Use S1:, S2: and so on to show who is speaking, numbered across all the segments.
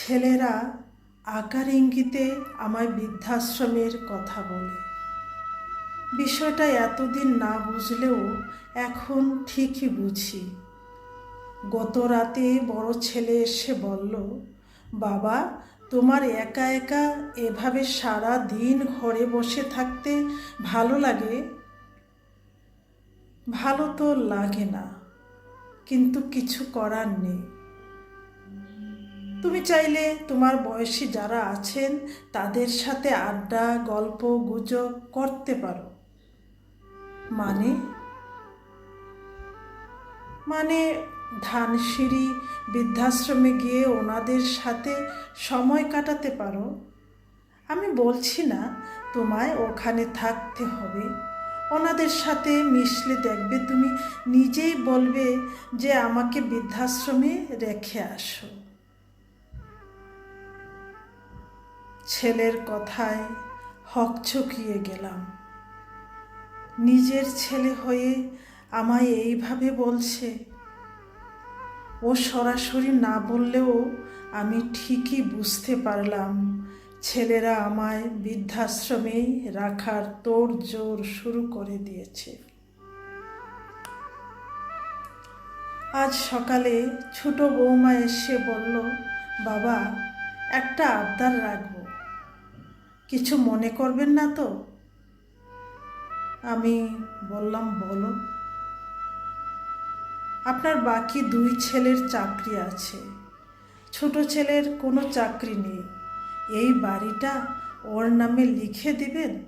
S1: ছেলেরা আকার ইঙ্গিতে আমায় বৃদ্ধাশ্রমের কথা বলে। বিষয়টা এতদিন না বুঝলেও এখন ঠিকই বুঝি। গত রাতে বড় ছেলে এসে বলল, বাবা, তোমার একা একা এভাবে সারা দিন ঘরে বসে থাকতে ভালো লাগে? ভালো তো লাগে না, কিন্তু কিছু করার নেই। তুমি চাইলে তোমার বয়সী যারা আছেন, তাদের সাথে আড্ডা, গল্প, গুজব করতে পারো। মানে? মানে ধানসিঁড়ি বৃদ্ধাশ্রমে গিয়ে ওনাদের সাথে সময় কাটাতে পারো? আমি বলছি না, তোমায় ওখানে থাকতে হবে। ওনাদের সাথে মিশলে দেখবে তুমি নিজেই বলবে যে আমাকে বৃদ্ধাশ্রমে রেখে আসো। ছেলের কথায় হকচকিয়ে গেলাম। নিজের ছেলে হয়ে আমায় এইভাবে বলছে। ও সরাসরি না বললেও আমি ঠিকই বুঝতে পারলাম। ছেলেরা আমায় বৃদ্ধাশ্রমেই রাখার তোড় জোর শুরু করে দিয়েছে। আজ সকালে ছোট বৌমা এসে বলল, বাবা, একটা আবদার রাখব। কিছু মনে করবেন না তো? আমি বললাম, বলো। আপনার বাকি দুই ছেলের চাকরি আছে। ছোট ছেলের কোনো চাকরি নেই। এই বাড়িটা ওর নামে লিখে দিবেন?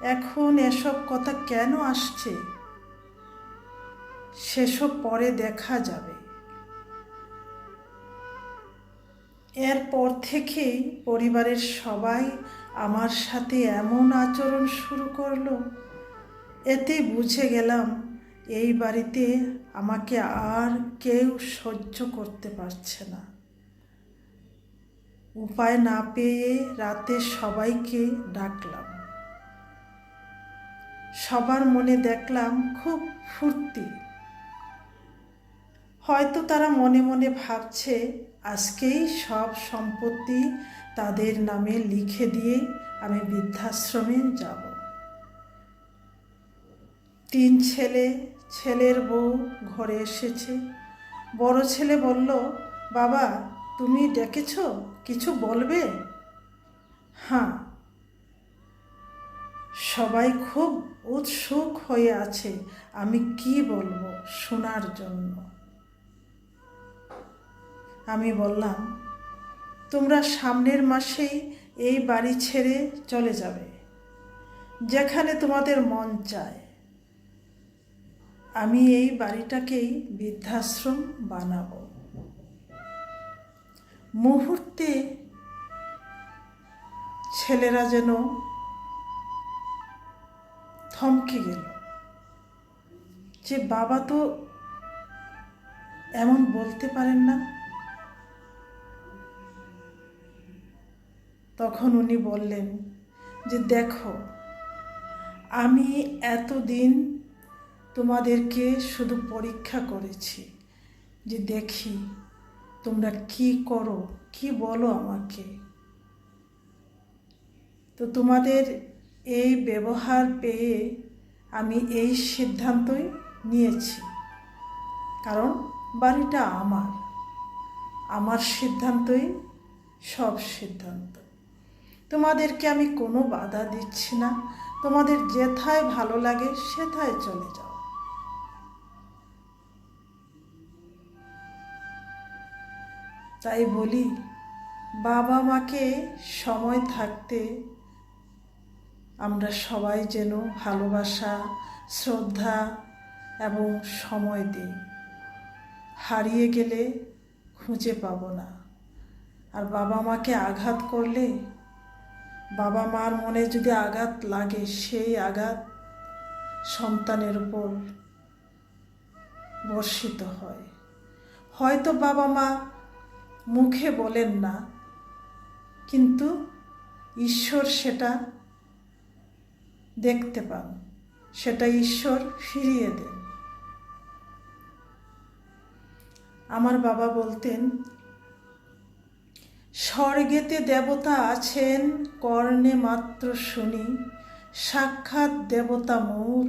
S1: এখন এসব কথা কেন আসছে? সেসব পরে দেখা যাবে। এরপর থেকেই পরিবারের সবাই আমার সাথে এমন আচরণ শুরু করল, এতে বুঝে গেলাম এই বাড়িতে আমাকে আর কেউ সহ্য করতে পারছে না। উপায় না পেয়ে রাতে সবাইকে ডাকলাম। সবার মনে দেখলাম খুব ফুর্তি। হয়তো তারা মনে মনে ভাবছে, আজকেই সব সম্পত্তি তাদের নামে লিখে দিয়ে আমি বৃদ্ধাশ্রমে যাব। তিন ছেলে, ছেলের বউ ঘরে এসেছে। বড় ছেলে বলল, বাবা, তুমি ডেকেছ? কিছু বলবে? হ্যাঁ। সবাই খুব উৎসুক হয়ে আছে, আমি কি বলব শোনার জন্য? আমি বললাম, তোমরা সামনের মাসেই এই বাড়ি ছেড়ে চলে যাবে, যেখানে তোমাদের মন চায়। আমি এই বাড়িটাকেই বৃদ্ধাশ্রম বানাবো। মুহূর্তে ছেলেরা যেন থমকে গেল। যে বাবা তো এমন বলতে পারেন না। তখন উনি বললেন যে, দেখো, আমি এতদিন তোমাদেরকে শুধু পরীক্ষা করেছি যে দেখি তোমরা কি করো, কি বলো আমাকে। তো তোমাদের এই ব্যবহার পেয়ে আমি এই সিদ্ধান্তই নিয়েছি। কারণ বাড়িটা আমার আমার সিদ্ধান্তই সব সিদ্ধান্ত। তোমাদেরকে আমি কোনো বাধা দিচ্ছি না। তোমাদের যেথায় ভালো লাগে সেথায় চলে যাও। তাই বলি, বাবা মাকে সময় থাকতে আমরা সবাই যেন ভালোবাসা, শ্রদ্ধা এবং সময় দিই। হারিয়ে গেলে খুঁজে পাব না। আর বাবা মাকে আঘাত করলে বাবা মার মনে যদি আঘাত লাগে, সেই আঘাত সন্তানের উপর বর্ষিত হয়। হয়তো বাবা মা মুখে বলেন না, কিন্তু ঈশ্বর সেটা দেখতে পান। সেটা ঈশ্বর ফিরিয়ে দেন। আমার বাবা বলতেন স্বর্গেতে দেবতা আছেন কর্ণে মাত্র শুনি। সাক্ষাৎ দেবতা মোর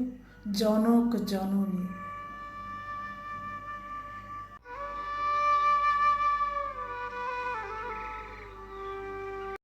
S1: জনক জননী।